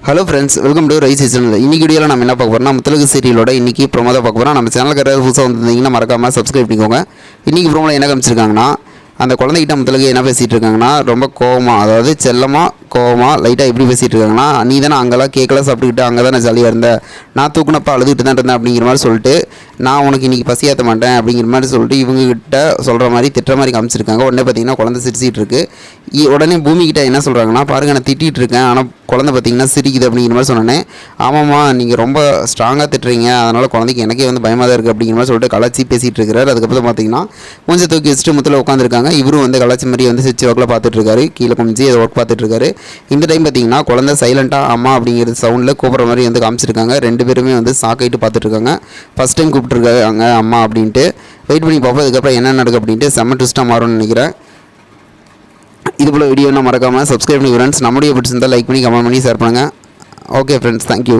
Hello friends welcome to rice season இன்னைக்கு வீடியோவில் நம்ம என்ன பார்க்க போகிறோம்னா முத்தலகு சீரியலோட இன்னைக்கு ப்ரோமோ தான் பார்க்க போகிறோம் நம்ம சேனலுக்கு யாராவது புதுசாக வந்திருந்தீங்கன்னா மறக்காமல் சப்ஸ்கிரைப் பண்ணிக்கோங்க. இன்னைக்கு ப்ரோமோவில் என்ன காமிச்சிருக்காங்கன்னா அந்த குழந்தைகிட்ட முத்தலகு என்ன பேசிகிட்டு இருக்காங்கன்னா ரொம்ப கோபமாக அதாவது செல்லமாக கோவமாக லைட்டாக எப்படி பேசிகிட்டு இருக்காங்கன்னா நீ தானே அங்கெல்லாம் கேக்கெல்லாம் சாப்பிட்டுக்கிட்டு அங்கே தானே ஜாலியாக இருந்த? நான் தூக்குனப்போ அழுதுகிட்டு தான் இருந்தேன் அப்படிங்கிற மாதிரி சொல்லிட்டு நான் உனக்கு இன்றைக்கி பசியாற்ற மாட்டேன் அப்படிங்கிற மாதிரி சொல்லிட்டு இவங்ககிட்ட சொல்கிற மாதிரி திட்டுற மாதிரி காமிச்சிருக்காங்க. உடனே பார்த்தீங்கன்னா குழந்தை சிரிச்சிட்டு இருக்கு. உடனே பூமிக்கிட்ட என்ன சொல்கிறாங்கன்னா பாருங்க நான் திட்டிகிட்டு இருக்கேன் ஆனால் குழந்தை பார்த்தீங்கன்னா சிரிக்குது அப்படிங்கிற மாதிரி சொன்னேனே ஆமாம்மா நீங்கள் ரொம்ப ஸ்ட்ராங்காக திட்டுறீங்க அதனால் குழந்தைக்கு எனக்கே வந்து பயமாக தான் இருக்குது அப்படிங்கிற மாதிரி சொல்லிட்டு கலாச்சி பேசிகிட்டு இருக்கிறார். அதுக்கப்புறம் பார்த்தீங்கன்னா கொஞ்சம் தூக்கி வச்சுட்டு முத்தில் உட்காந்துருக்காங்க இவரும் வந்து கலாச்சி மாதிரி வந்து சிச்சு ஒர்க்கில் பார்த்துட்டு இருக்காரு. கீழே கொஞ்சம் ஏதோ ஒர்க் பார்த்துட்டு இருக்காரு. இந்த டைம் பார்த்தீங்கன்னா குழந்தை சைலண்ட்டாக அம்மா அப்படிங்கிறது சவுண்டில் கூப்பிட்ற மாதிரி வந்து காமிச்சிருக்காங்க. ரெண்டு பேருமே வந்து சாக்காயிட்டு பார்த்துட்ருக்காங்க ஃபஸ்ட் டைம் கூப்பிட்ருக்காங்க அம்மா அப்படின்ட்டு. வெயிட் பண்ணி பார்ப்போம் அதுக்கப்புறம் என்ன நடக்கும் அப்படின்ட்டு. செம்ம ட்விஸ்ட்டாக மாறும்னு நினைக்கிறேன். இது போல் வீடியோ மறக்காமல் சப்ஸ்கிரைப் பண்ணி ஃப்ரெண்ட்ஸ் நம்முடைய பிடிச்சிருந்தால் லைக் பண்ணி கமெண்ட் பண்ணி ஷேர் பண்ணுங்கள் ஓகே ஃப்ரெண்ட்ஸ் தேங்க்யூ